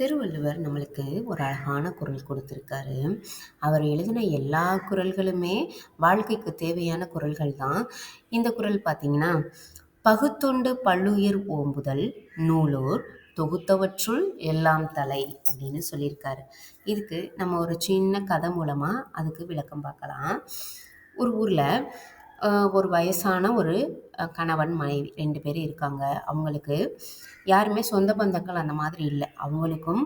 திருவள்ளுவர் நம்மளுக்கு ஒரு அழகான குறள் கொடுத்துருக்காரு. அவர் எழுதின எல்லா குரல்களுமே வாழ்க்கைக்கு தேவையான குறள்கள் தான். இந்த குறள் பார்த்தீங்கன்னா பகுத்துண்டு பல்லுயிர் ஓம்புதல் நூலோர் தொகுத்தவற்றுள் எல்லாம் தலை அப்படின்னு சொல்லியிருக்காரு. இதுக்கு நம்ம ஒரு சின்ன கதை மூலமாக அதுக்கு விளக்கம் பார்க்கலாம். ஒரு ஊரில் ஒரு வயசான ஒரு கணவன் மனைவி ரெண்டு பேர் இருக்காங்க. அவங்களுக்கு யாருமே சொந்த பந்தங்கள் அந்த மாதிரி இல்லை. அவங்களுக்கும்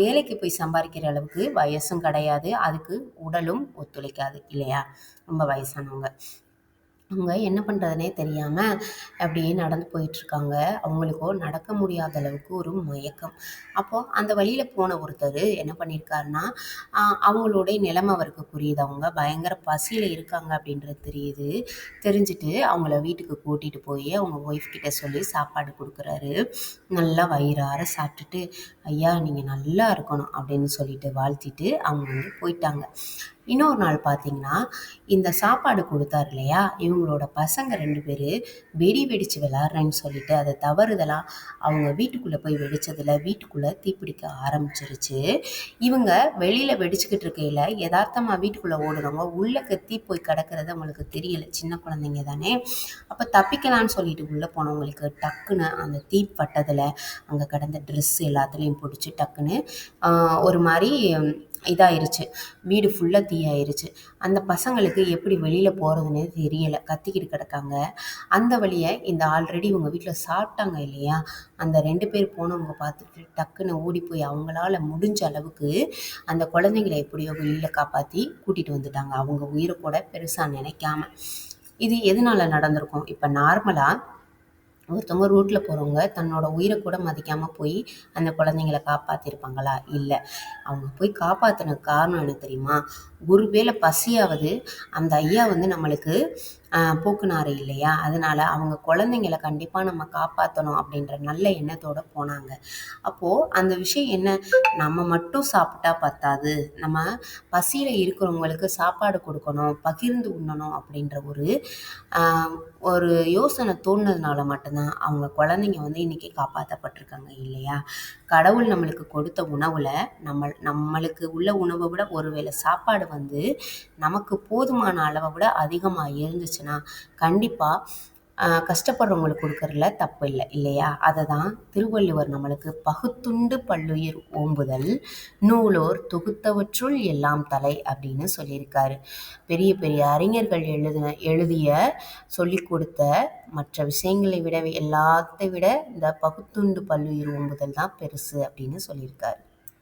வேலைக்கு போய் சம்பாதிக்கிற அளவுக்கு வயசும் கிடையாது. அதுக்கு உடலும் ஒத்துழைக்காது இல்லையா? ரொம்ப வயசானவங்க. அவங்க என்ன பண்ணுறதுனே தெரியாமல் அப்படியே நடந்து போயிட்டுருக்காங்க. அவங்களுக்கோ நடக்க முடியாத அளவுக்கு ஒரு மயக்கம். அப்போது அந்த வழியில் போன ஒருத்தர் என்ன பண்ணியிருக்காருன்னா அவங்களுடைய நிலைமை அவருக்கு புரியுது. அவங்க பயங்கர பசியில் இருக்காங்க அப்படின்றது தெரியுது. தெரிஞ்சுட்டு அவங்கள வீட்டுக்கு கூட்டிகிட்டு போய் அவங்க ஒய்ஃப் கிட்ட சொல்லி சாப்பாடு கொடுக்குறாரு. நல்லா வயிறார சாப்பிட்டுட்டு ஐயா நீங்கள் நல்லா இருக்கணும் அப்படின்னு சொல்லிட்டு வாழ்த்திட்டு அவங்க வந்து போயிட்டாங்க. இன்னொரு நாள் பார்த்தீங்கன்னா இந்த சாப்பாடு கொடுத்தாரு இல்லையா? இவங்களோட பசங்க ரெண்டு பேர் வெடி வெடித்து விளாட்றேன்னு சொல்லிட்டு அதை தவறுதலாக அவங்க வீட்டுக்குள்ளே போய் வெடித்ததில் வீட்டுக்குள்ளே தீப்பிடிக்க ஆரம்பிச்சிருச்சு. இவங்க வெளியில் வெடிச்சுக்கிட்டு இருக்கையில் யதார்த்தமாக வீட்டுக்குள்ளே ஓடுறவங்க உள்ளே கத்தி போய் கிடக்கிறது அவங்களுக்கு தெரியல. சின்ன குழந்தைங்க தானே. அப்போ தப்பிக்கலான்னு சொல்லிட்டு உள்ளே போனவங்களுக்கு டக்குன்னு அந்த தீ பட்டதில் அங்கே கிடந்த ட்ரெஸ் எல்லாத்துலேயும் பிடிச்சி டக்குன்னு ஒரு மாதிரி இதாயிருச்சு. வீடு ஃபுல்லாக தீயாயிருச்சு. அந்த பசங்களுக்கு எப்படி வெளியில் போகிறதுனே தெரியலை. கத்திக்கிட்டு கிடக்காங்க. அந்த வழியை இந்த ஆல்ரெடி இவங்க வீட்டில் சாப்பிட்டாங்க இல்லையா? அந்த ரெண்டு பேர் போனவங்க பார்த்துட்டு டக்குன்னு ஓடி போய் அவங்களால முடிஞ்ச அளவுக்கு அந்த குழந்தைங்களை எப்படியோ வெளியில் காப்பாற்றி கூட்டிகிட்டு வந்துட்டாங்க. அவங்க உயிரை கூட பெருசாக நினைக்காம. இது எதனால் நடந்திருக்கும்? இப்போ நார்மலாக ஒருத்தவங்க ரூட்டில் போகிறவங்க தன்னோட உயிரை கூட மதிக்காமல் போய் அந்த குழந்தைங்கள காப்பாற்றிருப்பாங்களா இல்லை. அவங்க போய் காப்பாற்றின காரணம் என்ன தெரியுமா? ஒருவேளை பசியாவது அந்த ஐயா வந்து நம்மளுக்கு போக்குனாரு இல்லையா? அதனால் அவங்க குழந்தைங்கள கண்டிப்பாக நம்ம காப்பாற்றணும் அப்படின்ற நல்ல எண்ணத்தோடு போனாங்க. அப்போது அந்த விஷயம் என்ன? நம்ம மட்டும் சாப்பிட்டா பத்தாது. நம்ம பசியில் இருக்கிறவங்களுக்கு சாப்பாடு கொடுக்கணும் பகிர்ந்து உண்ணணும் அப்படின்ற ஒரு ஒரு யோசனை தோணுனதுனால மட்டும்தான் அவங்க குழந்தைங்க வந்து இன்றைக்கி காப்பாற்றப்பட்டிருக்காங்க இல்லையா? கடவுள் நம்மளுக்கு கொடுத்த உணவில் நம்ம நம்மளுக்கு உள்ள உணவை விட ஒருவேளை சாப்பாடு சாப்பாடு வந்து நமக்கு போதுமான அளவை விட அதிகமாக இருந்துச்சுன்னா கண்டிப்பாக கஷ்டப்படுறவங்களுக்கு கொடுக்கறதுல தப்பு இல்லை இல்லையா? அதை தான் திருவள்ளுவர் நம்மளுக்கு பகுத்துண்டு பல்லுயிர் ஓம்புதல் நூலோர் தொகுத்தவற்றுள் எல்லாம் தலை அப்படின்னு சொல்லியிருக்காரு. பெரிய பெரிய அறிஞர்கள் எழுதின எழுதிய சொல்லி கொடுத்த மற்ற விஷயங்களை விட எல்லாத்தை விட இந்த பகுத்துண்டு பல்லுயிர் ஓம்புதல் தான் பெருசு அப்படின்னு சொல்லியிருக்காரு.